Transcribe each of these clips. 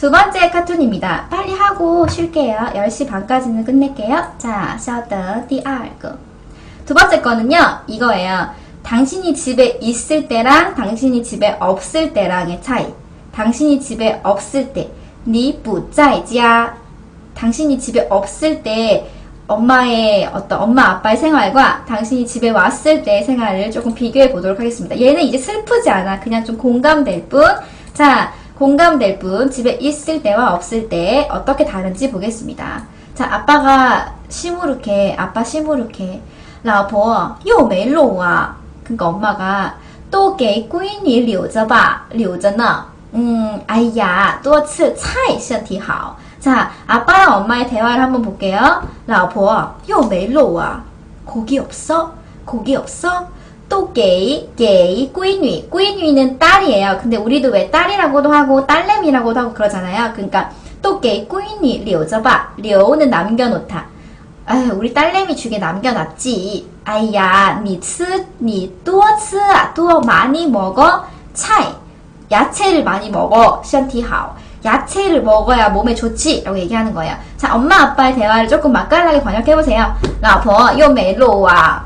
두 번째 카툰입니다. 빨리 하고 쉴게요. 10시 반까지는 끝낼게요. 자, 샤더 디알그. 두 번째 거는요. 이거예요. 당신이 집에 있을 때랑 당신이 집에 없을 때랑의 차이. 당신이 집에 없을 때, 니부자이지야 당신이 집에 없을 때 엄마의 어떤 엄마 아빠의 생활과 당신이 집에 왔을 때의 생활을 조금 비교해 보도록 하겠습니다. 얘는 이제 슬프지 않아. 그냥 좀 공감될 뿐. 자, 공감될 뿐. 집에 있을 때와 없을 때 어떻게 다른지 보겠습니다. 자, 아빠가 시무룩해. 아빠 시무룩해. 老婆又没肉啊. 그러니까 엄마가 都给闺女留着吧,留着呢. 음, 哎呀,多吃菜身体好. 자, 아빠랑 엄마의 대화를 한번 볼게요. 老婆又没肉啊. 고기 없어? 고기 없어? 또给, 给闺女.闺女는 딸이에요. 근데 우리도 왜 딸이라고도 하고 딸내미라고도 하고 그러잖아요. 그러니까 또给闺女留着吧. 留는 남겨놓다. 아유, 우리 딸내미 주게 남겨놨지. 아이야, 你吃,你多吃啊,多 많이 먹어. 菜, 야채를 많이 먹어. 身体好. 야채를 먹어야 몸에 좋지 라고 얘기하는 거예요. 자, 엄마 아빠의 대화를 조금 맛깔나게 번역해보세요. 老婆又没肉啊,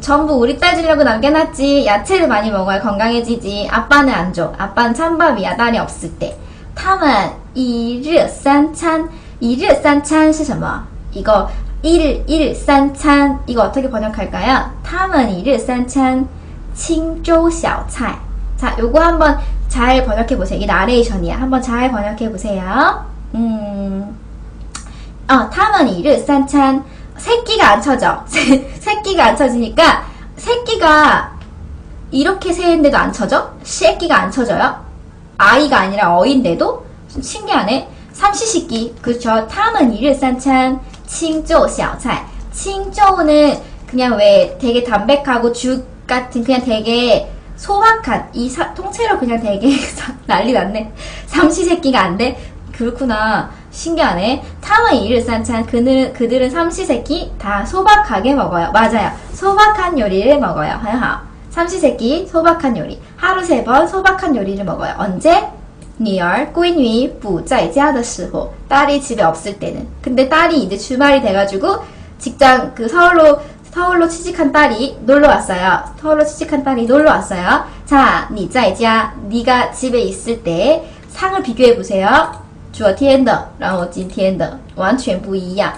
전부 우리 딸 주려고 남겨놨지. 야채를 많이 먹어야 건강해지지. 아빠는 안 줘. 아빠는 찬밥이야. 날이 없을 때. 탐은 일일산찬 일일산찬 시什么? 이거 일일산찬 이거 어떻게 번역할까요? 탐은 일일산찬 칭조샤오차이 자 요거 한번 잘 번역해보세요. 이게 나레이션이야. 한번 잘 번역해보세요. 음, 어, 탐은 일일산찬 새끼가 안 쳐져. 새끼가 안 쳐지니까 새끼가 이렇게 새인데도 안 쳐져? 새끼가 안 쳐져요? 아이가 아니라 어인데도? 좀 신기하네. 삼시시끼. 그쵸. 그렇죠. 탐은 일일산찬, 칭조, 샤오차이. 칭조는 그냥 왜 되게 담백하고 죽 같은 그냥 되게 소박한 이 사, 통째로 그냥 되게 난리 났네. 삼시세끼가 안 돼? 그렇구나. 신기하네. 타마 이를 산찬 그들은 그들은 삼시세끼 다 소박하게 먹어요. 맞아요. 소박한 요리를 먹어요. 하하. 삼시세끼 소박한 요리. 하루 세 번 소박한 요리를 먹어요. 언제? 女儿闺女不在家的时候 딸이 집에 없을 때는 근데 딸이 이제 주말이 돼가지고 직장 그 서울로 서울로 취직한 딸이 놀러 왔어요. 서울로 취직한 딸이 놀러 왔어요. 자, 你在家 네가 집에 있을 때 상을 비교해 보세요. 昨天的然后今天的完全不一样.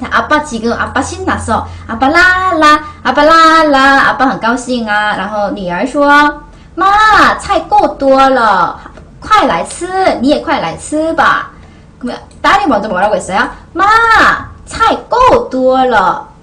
자, 아빠 지금 아빠 신났어. 아빠 라라, 아빠 라라, 아빠 很高兴啊.然后女儿说,妈,菜够多了.快来吃,你也快来吃吧. 그러면 딸이 먼저 뭐라고 했어요? 마, 菜够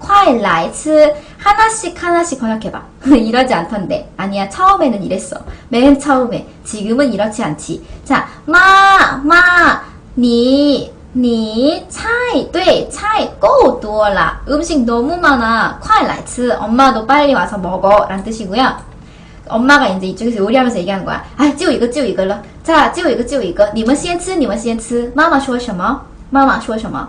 多了.快来吃. 하나씩 하나씩 번역해봐. 이러지 않던데. 아니야, 처음에는 이랬어. 맨 처음에. 지금은 이렇지 않지. 자, 마, 마, 니, 니, 菜, 对,菜够多了. 음식 너무 많아. 快来吃. 엄마도 빨리 와서 먹어. 라는 뜻이고요. 엄마가 이제 이쪽에서 요리하면서 얘기하는 거야. 아, 就一个就一个了. 자, 就一个就一个.你们先吃,你们先吃.妈妈说什么?妈妈说什么?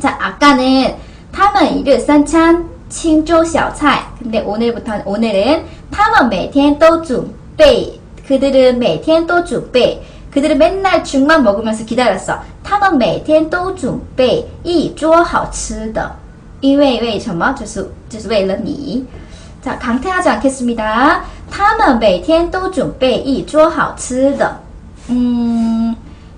자 아까는 他们一日三餐清粥小菜 근데 오늘부터 오늘은 他们每天都准备 그들은 每天都准备 그들은 맨날 죽만 먹으면서 기다렸어 他们每天都准备一桌好吃的因为为什么就是就是为了你 자, 강퇴하지 않겠습니다. 他们每天都准备一桌好吃的. 음,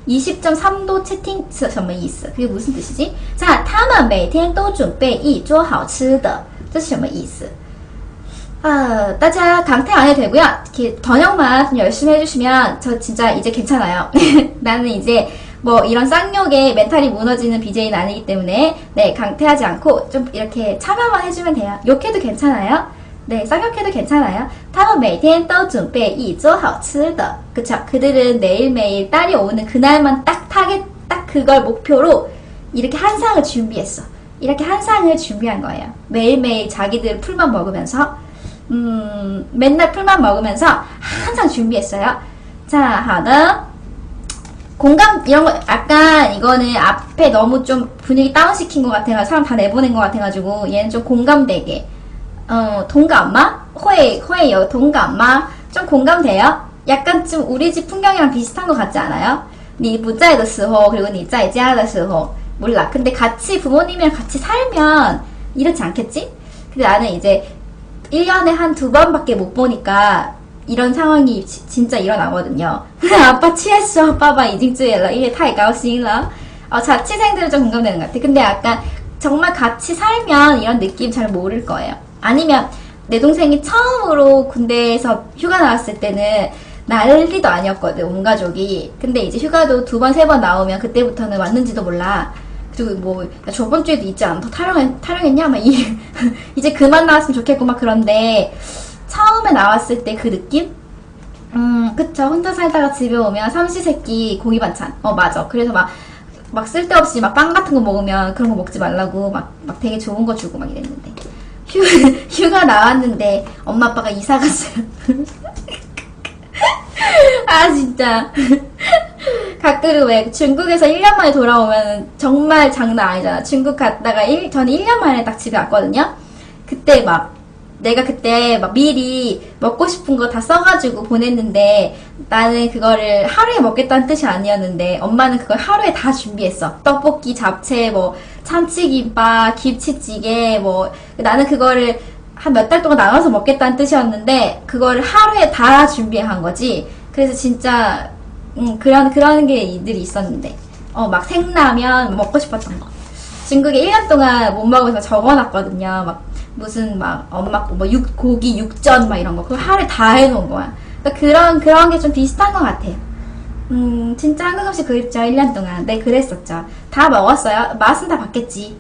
20.3도 채팅 什么意思? 그게 무슨 뜻이지? 자, 他们每天都准备一桌好吃的.这是什么意思? 아, 大家 강퇴 안 해도 되고요. 이렇게 번역만 좀 열심히 해주시면 저 진짜 이제 괜찮아요. 나는 이제 뭐 이런 쌍욕에 멘탈이 무너지는 BJ는 아니기 때문에 네 강퇴하지 않고 좀 이렇게 참여만 해주면 돼요. 욕해도 괜찮아요. 네, 쌍욕해도 괜찮아요. 他们每天都准备一桌好吃的. 그쵸? 그들은 매일매일 딸이 오는 그날만 딱 타겟, 딱 그걸 목표로 이렇게 한 상을 준비했어. 이렇게 한 상을 준비한 거예요. 매일매일 자기들 풀만 먹으면서, 음, 맨날 풀만 먹으면서 항상 준비했어요. 자, 하나. 공감, 이런 거, 약간 이거는 앞에 너무 좀 분위기 다운시킨 것 같아가지고, 사람 다 내보낸 것 같아가지고, 얘는 좀 공감되게. 어, 동감마? 코에요 동감마? 좀 공감돼요? 약간 좀 우리 집 풍경이랑 비슷한 것 같지 않아요? 니 부자의 스호 그리고 니 짜이 지하의 스호 몰라. 근데 같이 부모님이랑 같이 살면 이렇지 않겠지? 근데 나는 이제 1년에 한 두 번밖에 못 보니까 이런 상황이 지, 진짜 일어나거든요. 아빠 취했어. 아빠가 이징주일러. 이게 타이가오싱러. 어, 자취생들은 좀 공감되는 것 같아. 근데 약간 정말 같이 살면 이런 느낌 잘 모를 거예요. 아니면 내 동생이 처음으로 군대에서 휴가 나왔을 때는 난리도 아니었거든, 온 가족이. 근데 이제 휴가도 두 번, 세 번 나오면 그때부터는 왔는지도 몰라. 그리고 뭐, 야, 저번 주에도 있지 않아? 더 타령했, 타령했냐? 막 이, 이제 그만 나왔으면 좋겠고 막 그런데, 처음에 나왔을 때 그 느낌? 음, 그쵸. 혼자 살다가 집에 오면 삼시세끼 고기 반찬. 어, 맞아. 그래서 막, 막 쓸데없이 막 빵 같은 거 먹으면 그런 거 먹지 말라고 막, 막 되게 좋은 거 주고 막 이랬는데. 휴, 휴가 나왔는데 엄마 아빠가 이사 갔어요. 아, 진짜. 가끔 왜 중국에서 1년 만에 돌아오면 정말 장난 아니잖아. 중국 갔다가 1, 저는 1년 만에 딱 집에 왔거든요. 그때 막 내가 그때 막 미리 먹고 싶은 거 다 써가지고 보냈는데 나는 그거를 하루에 먹겠다는 뜻이 아니었는데 엄마는 그걸 하루에 다 준비했어. 떡볶이, 잡채, 뭐 참치김밥, 김치찌개, 뭐 나는 그거를 한 몇 달 동안 나눠서 먹겠다는 뜻이었는데 그거를 하루에 다 준비한 거지. 그래서 진짜 음, 그런 그런 게 이들이 있었는데 어 막 생라면 먹고 싶었던 거. 중국에 1년 동안 못 먹어서 적어놨거든요. 막 무슨 막 엄마 뭐 육, 고기 육전 막 이런 거 그걸 하루에 다 해놓은 거야. 그러니까 그런 그런 게 좀 비슷한 것 같아. 음 진짜 한국 음식 그립죠 1년 동안. 네 그랬었죠. 다 먹었어요. 맛은 다 봤겠지.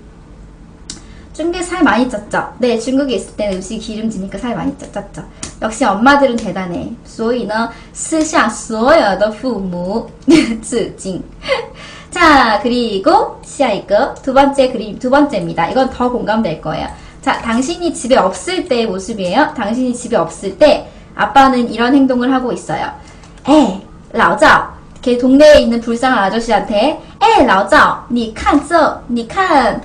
중국에 살 많이 쪘죠. 네 중국에 있을 때는 음식 기름지니까 살 많이 쪘, 쪘죠. 역시 엄마들은 대단해. 所以呢私向所有的父母致敬。 자, 그리고 시아이거 두 번째 그림 두 번째입니다. 이건 더 공감될 거예요. 자, 당신이 집에 없을 때의 모습이에요. 당신이 집에 없을 때 아빠는 이런 행동을 하고 있어요. 에, 老赵. 이렇게 동네에 있는 불쌍한 아저씨한테 에, 老赵,你看这,你看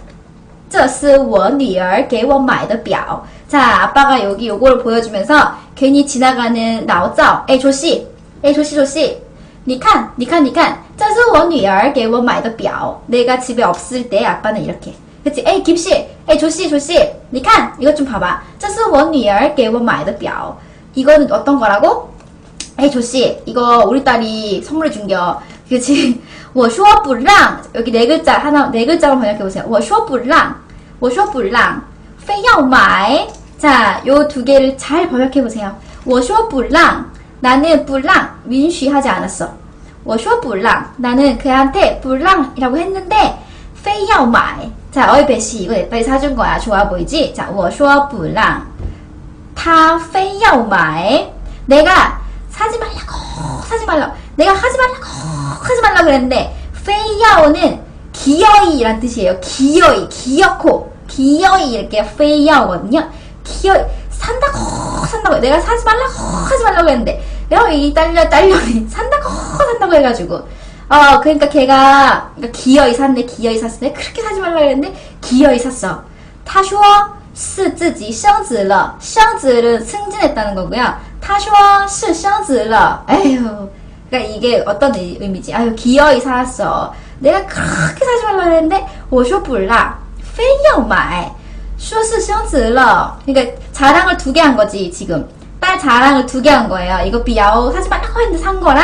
这是我女儿给我买的表. 자, 아빠가 여기 요거를 보여주면서 괜히 지나가는 老赵, 에, 조씨, 에, 조씨, 조씨. 你看,你看,你看,这是我女儿给我买的表. 내가 집에 없을 때 아빠는 이렇게. 그치? 에이, 김씨, 에이, 조씨, 조씨. 你看, 이것 좀 봐봐. 这是我女儿给我买的表. 이거는 어떤 거라고? 에이, 조씨, 이거 우리 딸이 선물해 준겨. 그치? 我说不让. 여기 네 글자, 하나, 네 글자만 번역해보세요. 我说不让.我说不让.非要买. 자, 요 두 개를 잘 번역해보세요. 我说不让. 나는 不让, 允许하지 않았어. 我说不让. 나는 그한테 不让이라고 했는데, 非要买. 자, 어이 배시, 이거 내 딸이 사준 거야. 좋아 보이지? 자, 我说不让.他非要买. 내가 사지 말라고, 사지 말라고. 내가 하지 말라고, 하지 말라고 그랬는데, 非要는 기어이란 뜻이에요. 기어이, 기어코. 기어이 이렇게 非要거든요. 기어이. 산다고, 산다고. 내가 사지 말라고, 하지 말라고 했는데, 내가 이 딸려, 딸려니. 산다고, 산다고 해가지고. 어, 그러니까 걔가, 그러니까 기어이 샀네, 기어이 샀네. 그렇게 사지 말라고 했는데, 기어이 샀어. 他说是自己升职了，升职는 승진했다는 거고요. 他说是升职了. 에휴. 그러니까 이게 어떤 의- 의미지? 아유, 기어이 샀어. 내가 그렇게 사지 말라고 했는데, 我说不让,非要买.说是升职了. 그러니까 자랑을 두 개 한 거지, 지금. 딸 자랑을 두 개 한 거예요. 이거 비야오 사지 말라고 했는데 산 거랑,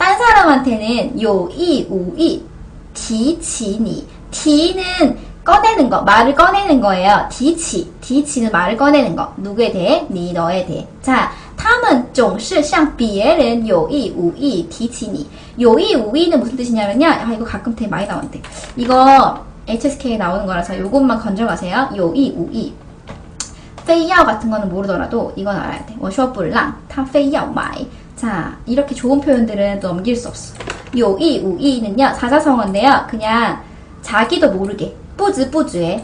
딴 사람한테는 有意无意提起你 提는 꺼내는 거 말을 꺼내는 거예요. 提起 提起는 말을 꺼내는 거 누구에 대해? 니 너에 대해. 자, 他们总是向别人有意无意提起你 有意无意는 무슨 뜻이냐면요. 아 이거 가끔 되게 많이 나오는데 이거 HSK에 나오는 거라서 요것만 건져가세요. 有意无意 페이야오 같은 거는 모르더라도 이건 알아야 돼. 워셔불랑 타 페이야오 마이. 자, 이렇게 좋은 표현들은 넘길 수 없어. 요 이 우 이는요 사자성어인데요. 그냥 자기도 모르게 뿌즈 뿌즈에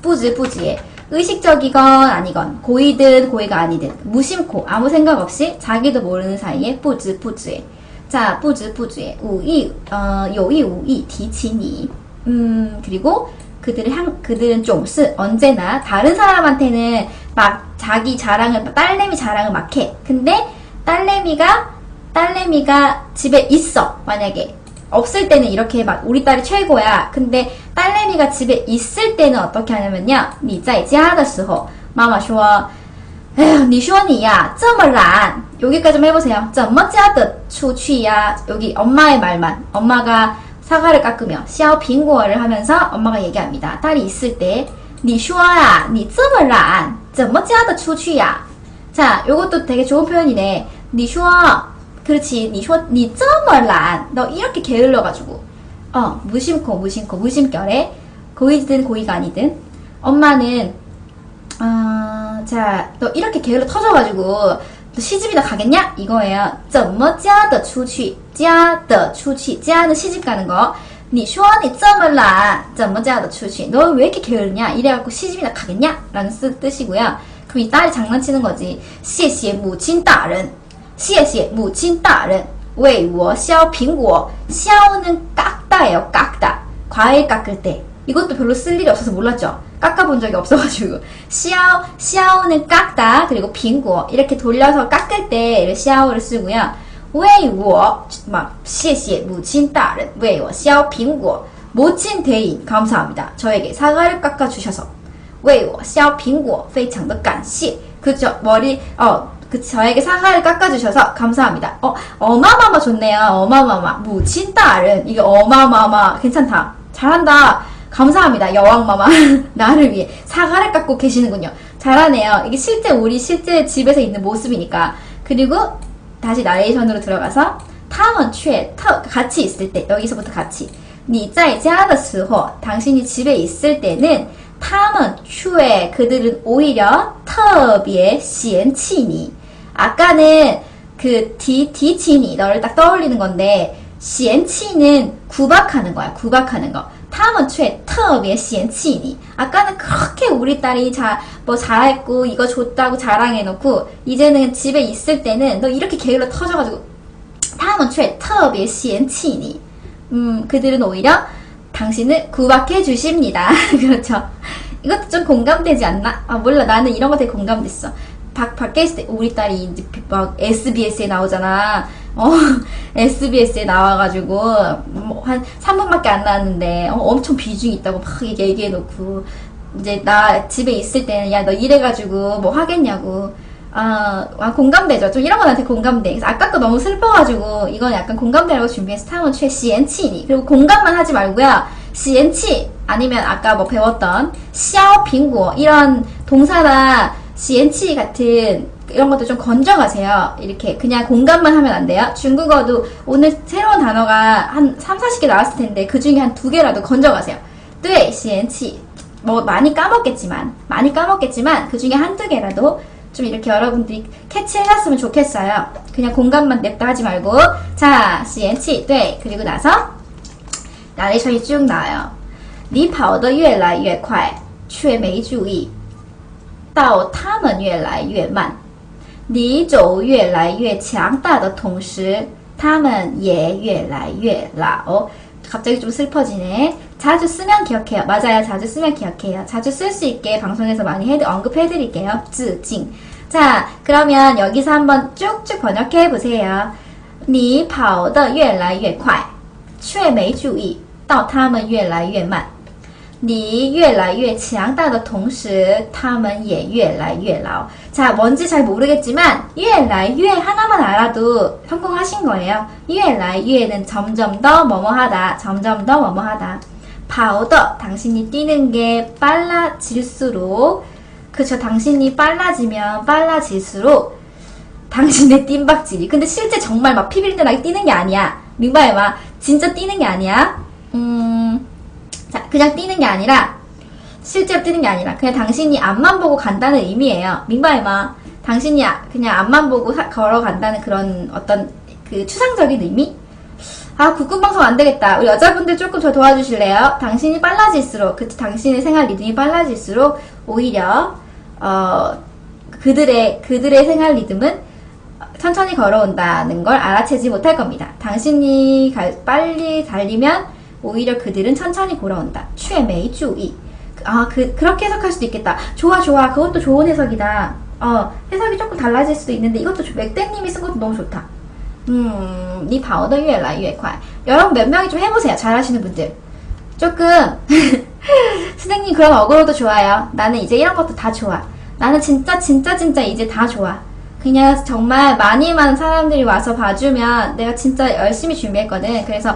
뿌즈 뿌즈에 의식적이건 아니건 고이든 고이가 아니든 무심코 아무 생각 없이 자기도 모르는 사이에 뿌즈 뿌즈에 자 뿌즈 뿌즈에 우이 어 요 이 우 이 디치니 음 그리고 그들은 향, 그들은 좀스 언제나 다른 사람한테는 막 자기 자랑을 딸내미 자랑을 막 해. 근데 딸내미가 딸내미가 집에 있어. 만약에 없을 때는 이렇게 막 우리 딸이 최고야. 근데 딸내미가 집에 있을 때는 어떻게 하냐면요. 你在家的时候妈妈说 에휴, 你说你呀这么懒 여기까지 좀 해보세요. 怎么家的出去呀 여기 엄마의 말만. 엄마가 사과를 깎으며 샤오 빙고를 하면서 엄마가 얘기합니다. 딸이 있을 때, 你说呀,你这么懒,怎么家的出去呀? 자, 요것도 되게 좋은 표현이네. 你说, 그렇지. 你说你这么懒. 너 이렇게 게을러가지고. 어, 무심코, 무심코, 무심결에 고이든 고이가 아니든 엄마는 어, 자, 너 이렇게 게을러 터져가지고 너 시집이나 가겠냐? 이거예요. 怎么家的出去?家的出去. 家는 시집 가는 거. 你说你这么懒,怎么家的出去? 너 왜 이렇게 게으르냐? 이래갖고 시집이나 가겠냐? 라는 쓰, 뜻이고요. 그럼 이 딸이 장난치는 거지. 谢谢母亲大人. 谢谢母亲大人为我削苹果. 샤오는 깎다예요. 깎다. 과일 깎을 때. 이것도 별로 쓸 일이 없어서 몰랐죠. 깎아본 적이 없어가지고. 샤오, 샤오는 깎다. 그리고 빙고. 이렇게 돌려서 깎을 때 샤오를 쓰고요. 为我, 막, 谢谢母亲大人为我削苹果. 모친 대인, 감사합니다. 저에게 사과를 깎아주셔서. 为我削苹果,非常的感谢. 그죠? 머리, 어, 그 저에게 사과를 깎아주셔서 감사합니다. 어, 어마마마 좋네요. 어마마마. 무친 딸은 이게 어마마마 괜찮다. 잘한다. 감사합니다. 여왕마마. 나를 위해 사과를 깎고 계시는군요. 잘하네요. 이게 실제 우리 실제 집에서 있는 모습이니까. 그리고 다시 나레이션으로 들어가서 他们却 같이 있을 때 여기서부터 같이 你在家的时候 당신이 집에 있을 때는 他们却 그들은 오히려 特别嫌弃你 아까는 그 디, 디치니 너를 딱 떠올리는 건데 嫌弃는 구박하는 거야. 구박하는 거. 他们却特别嫌弃你. 아까는 그렇게 우리 딸이 자, 뭐 잘했고 이거 줬다고 자랑해놓고 이제는 집에 있을 때는 너 이렇게 게을러 터져가지고 他们却特别嫌弃你. 음, 그들은 오히려 당신을 구박해 주십니다. 그렇죠. 이것도 좀 공감되지 않나? 아 몰라 나는 이런 거 되게 공감됐어. 있을 때 우리 딸이 이제 막 SBS에 나오잖아. 어, SBS에 나와가지고 뭐 한 3분밖에 안 나왔는데 어, 엄청 비중이 있다고 막 얘기해놓고 이제 나 집에 있을 때는 야 너 이래가지고 뭐 하겠냐고 아, 아, 공감되죠. 좀 이런 거 나한테 공감돼. 그래서 아까 거 너무 슬퍼가지고 이건 약간 공감되라고 준비해서 타운 최 시엔치니 그리고 공감만 하지 말고요. 시엔치 아니면 아까 뭐 배웠던 샤오 빙고 이런 동사나 시엔치 같은 이런 것도 좀 건져가세요. 이렇게 그냥 공감만 하면 안 돼요. 중국어도 오늘 새로운 단어가 한 3, 40개 나왔을 텐데 그 중에 한 두 개라도 건져가세요. 对, 시엔치. 뭐 많이 까먹겠지만 많이 까먹겠지만 그 중에 한두 개라도 좀 이렇게 여러분들이 캐치해놨으면 좋겠어요. 그냥 공감만 냅다 하지 말고 자, 시엔치. 对. 그리고 나서 나레이션이 쭉 나와요. 你跑得越来越快却没注意 到他们越来越慢。你走越来越强大的同时，他们也越来越老。 갑자기 좀 슬퍼지네. 자주 쓰면 기억해요. 맞아요. 자주 쓰면 기억해요. 자주 쓸 수 있게 방송에서 많이 해, 언급해드릴게요. 致敬. 자, 그러면 여기서 한번 쭉쭉 번역해 보세요. 你跑得越来越快，却没注意到他们越来越慢。 你越来越强大的同时，他们也越来越老。 자, 뭔지 잘 모르겠지만 越来越 하나만 알아도 성공하신 거예요. 越来越는 점점 더 뭐뭐하다, 점점 더 뭐뭐하다. 跑的 당신이 뛰는 게 빨라질수록 그쵸 당신이 빨라지면 빨라질수록 당신의 뜀박질이 근데 실제 정말 막 피빌드나게 뛰는 게 아니야 민바에 막 진짜 뛰는 게 아니야 음, 자 그냥 뛰는 게 아니라 실제로 뛰는 게 아니라 그냥 당신이 앞만 보고 간다는 의미예요 민바에 막 당신이 아- 그냥 앞만 보고 사- 걸어간다는 그런 어떤 그 추상적인 의미 아, 국군방송 안 되겠다. 우리 여자분들 조금 저 도와주실래요? 당신이 빨라질수록, 그 당신의 생활 리듬이 빨라질수록 오히려 어 그들의 그들의 생활 리듬은 천천히 걸어온다는 걸 알아채지 못할 겁니다. 당신이 갈- 빨리 달리면 오히려 그들은 천천히 걸어온다. 최메이 주의. 아, 그 그렇게 해석할 수도 있겠다. 좋아, 좋아. 그것도 좋은 해석이다. 어, 해석이 조금 달라질 수도 있는데 이것도 좋- 맥땡님이 쓴 것도 너무 좋다. 음, 니跑得越来越快. 여러분 몇 명이 좀 해보세요. 잘하시는 분들. 조금 선생님 그런 어그로도 좋아요. 나는 이제 이런 것도 다 좋아. 나는 진짜 진짜 진짜 이제 다 좋아. 그냥 정말 많이만 사람들이 와서 봐주면 내가 진짜 열심히 준비했거든. 그래서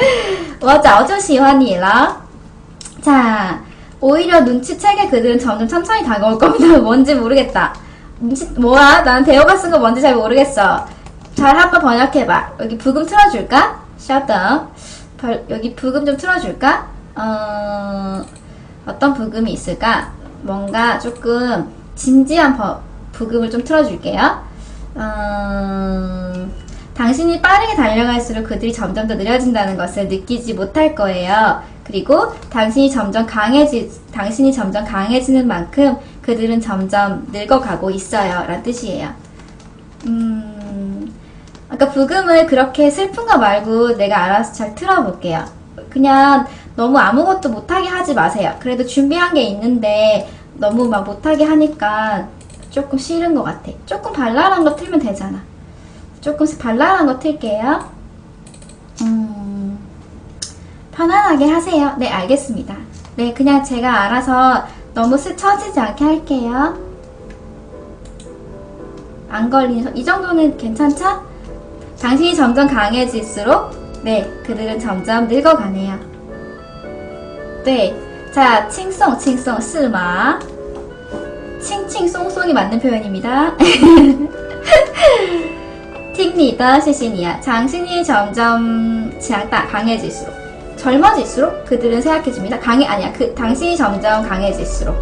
我早就喜欢你了. 자, 오히려 눈치채게 그들은 점점 천천히 다가올 겁니다. 뭔지 모르겠다. 눈치, 뭐야? 난 대호가 쓴 거 뭔지 잘 모르겠어. 잘 한번 번역해봐. 여기 부금 틀어줄까? Shut up. 벌- 여기 부금 좀 틀어줄까? 어, 어떤 부금이 있을까? 뭔가 조금 진지한 버- 부금을 좀 틀어줄게요. 어, 당신이 빠르게 달려갈수록 그들이 점점 더 느려진다는 것을 느끼지 못할 거예요. 그리고 당신이 점점 강해지, 당신이 점점 강해지는 만큼 그들은 점점 늙어가고 있어요. 라는 뜻이에요. 음, 아까 부금을 그렇게 슬픈 거 말고 내가 알아서 잘 틀어볼게요. 그냥 너무 아무것도 못하게 하지 마세요. 그래도 준비한 게 있는데 너무 막 못하게 하니까 조금 싫은 것 같아. 조금 발랄한 거 틀면 되잖아. 조금씩 발랄한 거 틀게요. 음, 편안하게 하세요. 네, 알겠습니다. 네, 그냥 제가 알아서 너무 스쳐지지 않게 할게요. 안 걸리는, 소- 이 정도는 괜찮죠? 당신이 점점 강해질수록, 네, 그들은 점점 늙어가네요. 네, 자, 칭송, 칭송, 스마. 칭칭송송이 맞는 표현입니다. 틱니다, 시시니야. 당신이 점점强大, 강해질수록. 젊어질수록 그들은 생각해줍니다. 강해, 아니야. 그, 당신이 점점 강해질수록.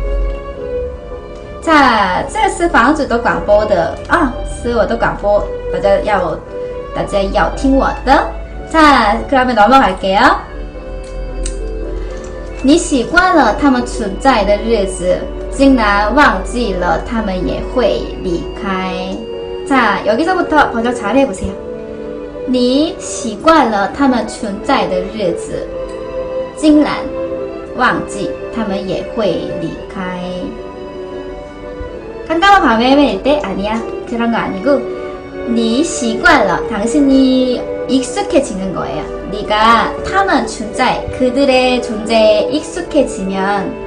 자，这是房子的广播的啊，是我的广播，大家要大家要听我的。 자， 그러면 넘어갈게요. 你习惯了他们存在的日子，竟然忘记了他们也会离开。 자, 여기서부터 번역 잘 해보세요. 你习惯了他们存在的日子，竟然忘记他们也会离开。 깜깜한 밤에 헤매일 때 아니야 그런 거 아니고 네 习惯了 당신이 익숙해지는 거예요. 네가 他们存在 그들의 존재에 익숙해지면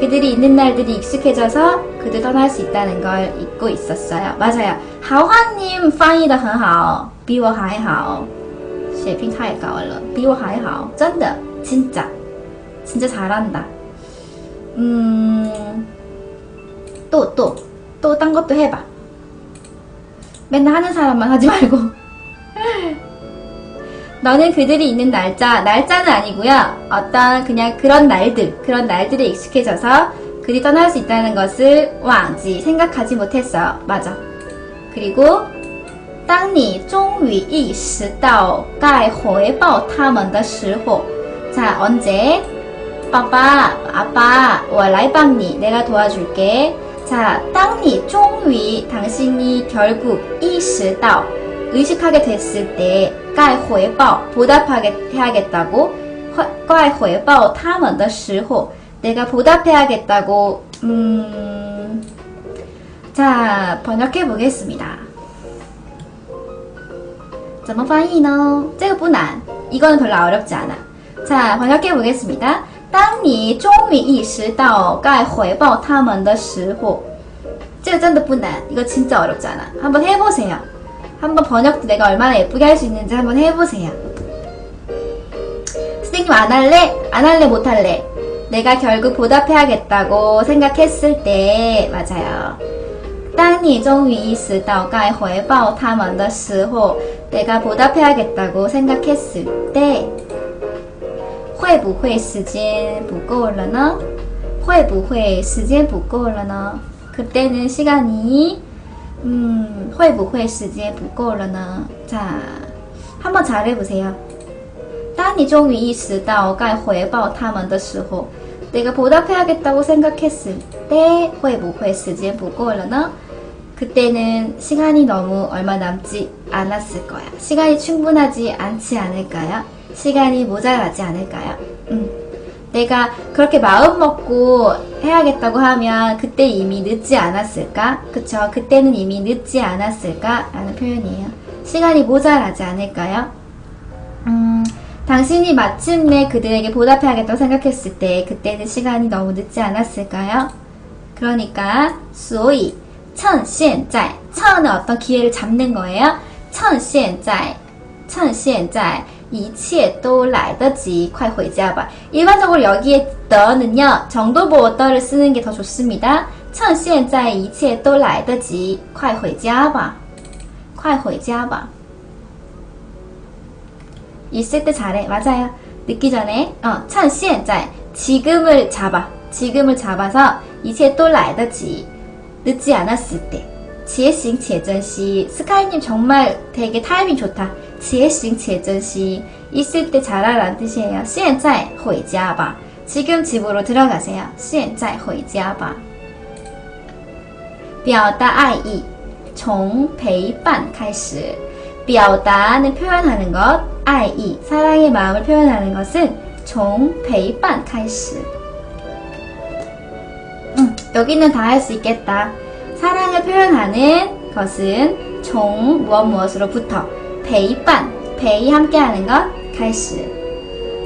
그들이 있는 날들이 익숙해져서 그들 떠날 수 있다는 걸 잊고 있었어요. 맞아요. 하화님 翻译的很好,比我还好.水平太高了,比我还好.真的, 진짜. 진짜 잘한다. 음, 또, 또, 또 딴 것도 해봐. 맨날 하는 사람만 하지 말고. 너는 그들이 있는 날짜, 날짜는 아니고요. 어떤 그냥 그런 날들, 그런 날들에 익숙해져서 그들이 떠날 수 있다는 것을 왕지 생각하지 못했어. 맞아. 그리고 当你终于意识到该回报他们的时候, 자 언제? 빠빠, 아빠, 我来帮你, 내가 도와줄게. 자, 当你终于 당신이 결국 意识到 의식하게 됐을 때, 该回报 보답하게 해야겠다고, 该回报他们的时候, 내가 보답해야겠다고, 음, 자, 번역해 보겠습니다. 怎么翻译呢?这个不难. 이거는 별로 어렵지 않아. 자, 번역해 보겠습니다. 当你终于意识到该回报他们的时候，这个真的不难. 이거 진짜 어렵지 않아. 한번 해보세요. 한번 번역도 내가 얼마나 예쁘게 할 수 있는지 한번 해보세요. 선생님 안 할래? 안 할래 못 할래? 내가 결국 보답해야겠다고 생각했을 때 맞아요. 当你终于意识到该回报他们的时候， 내가 보답해야겠다고 생각했을 때, 会不会时间不够了呢?会不会时间不够了呢? 그때는 시간이 음, 会不会时间不够了呢? 자, 한번 잘해보세요. 当你终于意识到该回报他们的时候, 내가 보답해야겠다고 생각했을 때, 会不会时间不够了呢? 그때는 시간이 너무 얼마 남지 않았을 거야. 시간이 충분하지 않지 않을까요? 시간이 모자라지 않을까요? 음. 내가 그렇게 마음 먹고 해야겠다고 하면 그때 이미 늦지 않았을까? 그쵸? 그때는 이미 늦지 않았을까? 라는 표현이에요. 시간이 모자라지 않을까요? 음, 당신이 마침내 그들에게 보답해야겠다고 생각했을 때 그때는 시간이 너무 늦지 않았을까요? 그러니까 소이 천시엔짜이 천은 어떤 기회를 잡는 거예요. 천시엔짜이 천시엔짜이 一切都来得及快回家吧 일반적으로 여기에 더는요 정도보어 더를 쓰는 게 더 좋습니다. 趁现在一切都来得及快回家吧快回家吧 있을 때 잘해 맞아요 늦기 전에 어, 趁现在 지금을 잡아 지금을 잡아서 一切都来得及 늦지 않았을 때. 且行且珍惜. 스카이님 정말 되게 타이밍 좋다. 且行且珍惜. 있을 때 잘하라는 뜻이에요. 现在回家吧. 지금 집으로 들어가세요. 现在回家吧.表达爱意.从陪伴开始. 表达는 표현하는 것, 爱意, 사랑의 마음을 표현하는 것은 从陪伴开始. 음, 여기는 다 할 수 있겠다. 사랑을 표현하는 것은 종 무엇 무엇으로부터 베이반 베이 함께하는 것 갈시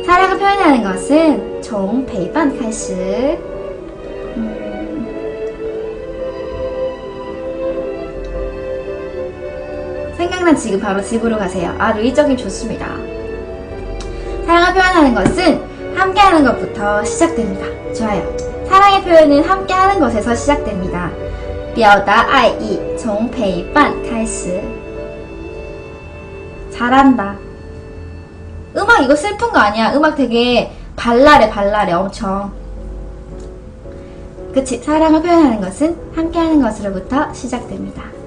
사랑을 표현하는 것은 종 베이반 갈시 음. 생각난 지금 바로 집으로 가세요. 아 루이적인 좋습니다. 사랑을 표현하는 것은 함께하는 것부터 시작됩니다. 좋아요. 사랑의 표현은 함께하는 것에서 시작됩니다. 表达爱意从陪伴开始 잘한다. 음악 이거 슬픈 거 아니야? 음악 되게 발랄해 발랄해 엄청. 그치? 사랑을 표현하는 것은 함께하는 것으로부터 시작됩니다.